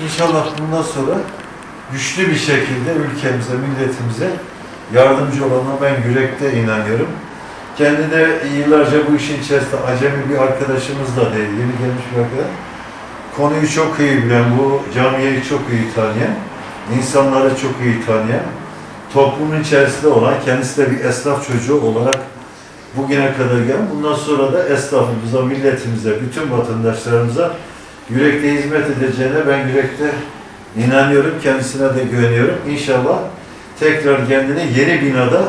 İnşallah bundan sonra güçlü bir şekilde ülkemize, milletimize yardımcı olana ben yürekte inanıyorum. Kendi de yıllarca bu işin içerisinde acemi bir arkadaşımız da değil, yeni gelmiş bir arkadaş. Konuyu çok iyi bilen, bu camiyeyi çok iyi tanıyan, insanları çok iyi tanıyan, toplumun içerisinde olan, kendisi de bir esnaf çocuğu olarak bugüne kadar gelen, bundan sonra da esnafımıza, milletimize, bütün vatandaşlarımıza yürekte hizmet edeceğine ben yürekte inanıyorum, kendisine de güveniyorum. İnşallah tekrar kendini yeni binada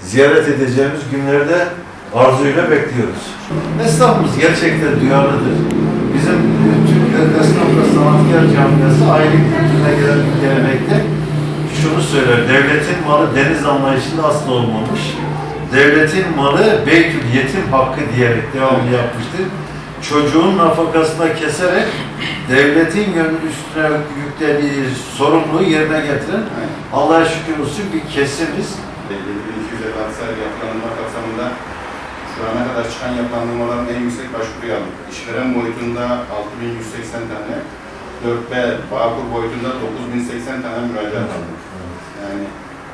ziyaret edeceğimiz günlerde arzuyla bekliyoruz. Esnafımız gerçekten duyarlıdır. Bizim e, Türkiye Esnaf ve Sanatkar Camiası aile kültürüne gelen bir gelenekte şunu söyler, devletin malı deniz anlayışında asla olmamış. Devletin malı Beytül Yetim hakkı diyerek devamlı yapmıştır. Çocuğun nafakasına keserek devletin üstüne yüklediği sorumluluğu yerine getiren Allah'a şükür olsun bir kesimiz. 7256 sayılı yapılandırma kapsamında şu ana kadar çıkan yapılandırmaların en yüksek başvuruyu aldık. İşveren boyutunda 6180 tane, 4B Bağkur boyutunda 9080 tane müracaat aldık. Yani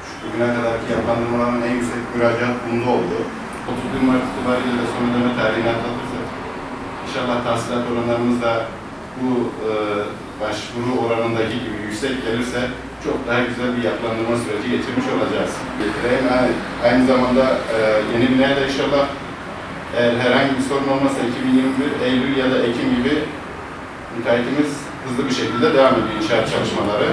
şu bugüne kadarki yapılandırmaların en yüksek müracaat bunda oldu. 31 Mart itibariyle de son ödeme tarihini atlatırsak inşallah tahsilat oranlarımız da bu e, başvuru oranındaki gibi yüksek gelirse çok daha güzel bir yapılandırma süreci geçirmiş olacağız. Getireyim. Yani aynı zamanda e, yeni binaya da inşallah eğer herhangi bir sorun olmazsa 2021 Eylül ya da Ekim gibi müteahhitimiz hızlı bir şekilde devam ediyor inşaat çalışmaları.